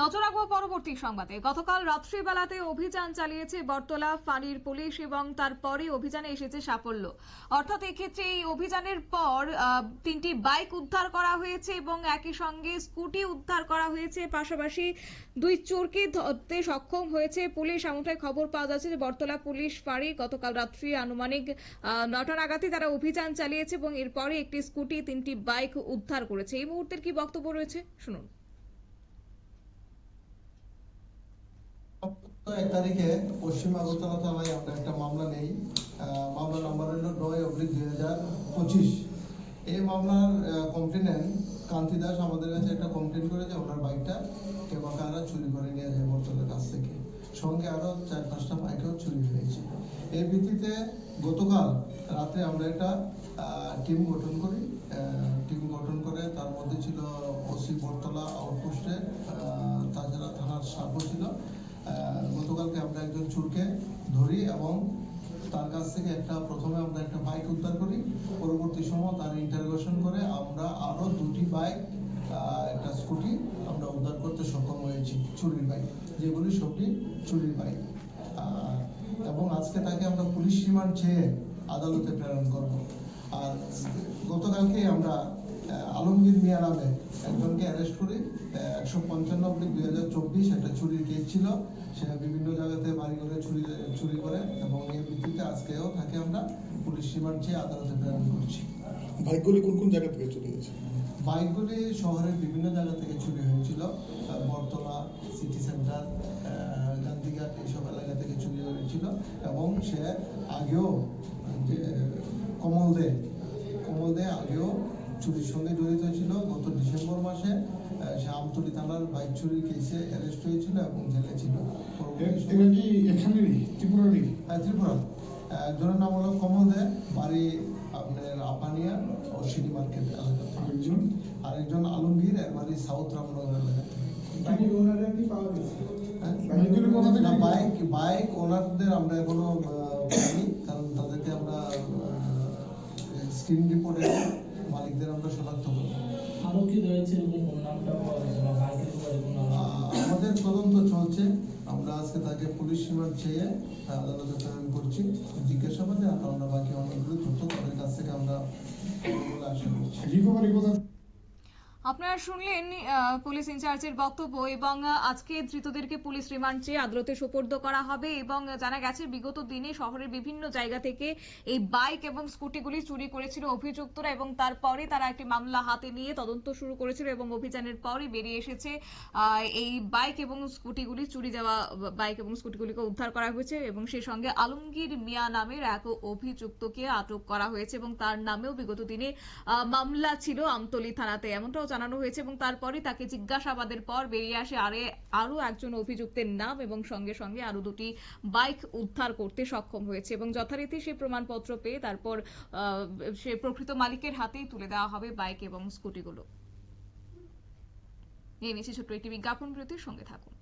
নজর রাখব পরবর্তী সংবাদে। গতকাল রাত্রিবেলাতে অভিযান চালিয়েছে বটতলা, ফাঁড়ির পুলিশ এবং তারপরে অভিযানে এসেছে সাফল্য। অর্থাৎ এক্ষেত্রে এই অভিযানের পর তিনটি বাইক উদ্ধার করা হয়েছে এবং একই সঙ্গে স্কুটি উদ্ধার করা হয়েছে। পাশাপাশি দুই চোরকে ধরতে সক্ষম হয়েছে পুলিশ। এমনটাই খবর পাওয়া যাচ্ছে যে বটতলা পুলিশ ফাঁড়ি গতকাল রাত্রি আনুমানিক নটা নাগাদই তারা অভিযান চালিয়েছে এবং এরপরে একটি স্কুটি, তিনটি বাইক উদ্ধার করেছে। এই মুহূর্তের কি বক্তব্য রয়েছে? শুনুন। এক তারিখে পশ্চিম আগরতলা থানায় আমরা একটা মামলা নেই। মামলা নাম্বার হলো নয় অব্লিক দুই হাজার পঁচিশ। এই মামলার কমপ্লেনেন্ট কান্তি দাস আমাদের কাছে একটা কমপ্লেন করেছে, ওনার বাইকটা টেমাকারা চুরি করে নিয়ে যায় বর্তলের কাছ থেকে। সঙ্গে আরও চার পাঁচটা বাইকও চুরি হয়েছে। এর ভিত্তিতে গতকাল রাত্রে আমরা একটা টিম গঠন করি। টিম গঠন করে তার মধ্যে ছিল ওসি বটতলা আউটপোস্টে চোরকে ধরি এবং তার কাছ থেকে একটা প্রথমে আমরা একটা বাইক উদ্ধার করি। পরবর্তী সময় তার ইন্টারোগেশন করে আমরা আরও দুটি বাইক একটা স্কুটি আমরা উদ্ধার করতে সক্ষম হয়েছি চুরির বাইক যেগুলি সবটি চুরির বাইক এবং আজকে তাকে আমরা পুলিশ রিমান্ড চেয়ে আদালতে প্রেরণ করব। আর গতকালকে আমরা আলমগীর মিয়া নামে একজনকে অ্যারেস্ট করি একশো পঞ্চান্ন অব্দি দুই হাজার চব্বিশ একটা চুরির কেস ছিল। সেটা বিভিন্ন জায়গাতে বাড়ি করে চুরি চুরি করে এবং এর ভিত্তিতে আজকেও তাকে আমরা পুলিশ রিমান্ড চেয়ে আদালতে প্রেরণ করছি। বাইকগুলি কোন কোন জায়গা থেকে চলে গেছে বাইকগুলি শহরের বিভিন্ন জায়গা থেকে চুরি হয়েছিল। আহ, বটতলা সিটি সেন্টার গান্ধীঘাট এইসব এলাকা থেকে চুরি হয়েছিল এবং সে আগেও যে কমল দে কমল দে আগেও চুরির সঙ্গে জড়িত ছিল গত ডিসেম্বর মাসে সে আমতলী থানার বাইক চুরির কেসে অ্যারেস্ট হয়েছিল এবং জেলে ছিল। পরবর্তী কি এখানেরই? ত্রিপুরারই? হ্যাঁ, ত্রিপুরা। একজনের নাম হলো কমল দে বাড়ি আপনার আপানিয়া ও সিটি মার্কেট এলাকা আরেকজন আরেকজন আলমগীর এর বাড়ি সাউথ রামনগর এলাকা বাকি ওনারা কি পাওয়া গেছে? হ্যাঁ? বাইক বাইক ওনারদের আমরা এখনও পাইনি। কারণ তাদেরকে আমরা স্ক্রিন রিপোর্টে রয়েছে এরকম নামটা আমাদের তদন্ত চলছে। আমরা আজকে তাকে পুলিশ রিমান্ড চেয়ে আদালতে প্রেরণ করছি। জিজ্ঞাসাবাদে আর আমরা বাকি অনেকগুলো তথ্য তাদের কাছ থেকে আমরা আশা করছি। আপনারা শুনলেন পুলিশ ইনচার্জের বক্তব্য এবং আজকে ধৃতদেরকে পুলিশ রিমান্ড চেয়ে আদালতে সোপর্দ করা হবে এবং জানা গেছে বিগত দিনে শহরের বিভিন্ন জায়গা থেকে এই বাইক এবং স্কুটিগুলি চুরি করেছিল অভিযুক্তরা এবং তারপরে তারা একটি মামলা হাতে নিয়ে তদন্ত শুরু করেছিল এবং অভিযানের পরই বেরিয়ে এসেছে এই বাইক এবং স্কুটিগুলি চুরি যাওয়া, বাইক এবং স্কুটিগুলিকে উদ্ধার করা হয়েছে এবং সেই সঙ্গে আলমগীর মিয়া নামের এক অভিযুক্তকে আটক করা হয়েছে এবং তার নামেও বিগত দিনে মামলা ছিল আমতলী থানাতে। এমনটাও জানানো হয়েছে এবং তারপরে তাকে জিজ্ঞাসাবাদের পর বেরিয়ে আসে আরে আরও একজন অভিযুক্তের নাম এবং সঙ্গে সঙ্গে আরও দুটি বাইক উদ্ধার করতে সক্ষম হয়েছে এবং যথারীতি সেই প্রমাণপত্র পেয়ে তারপর সে প্রকৃত মালিকের হাতেই তুলে দেওয়া হবে বাইক এবং স্কুটিগুলো। নিয়ে নিচ্ছি ছোট্ট একটি বিজ্ঞাপন বিরতির সঙ্গে থাকুন।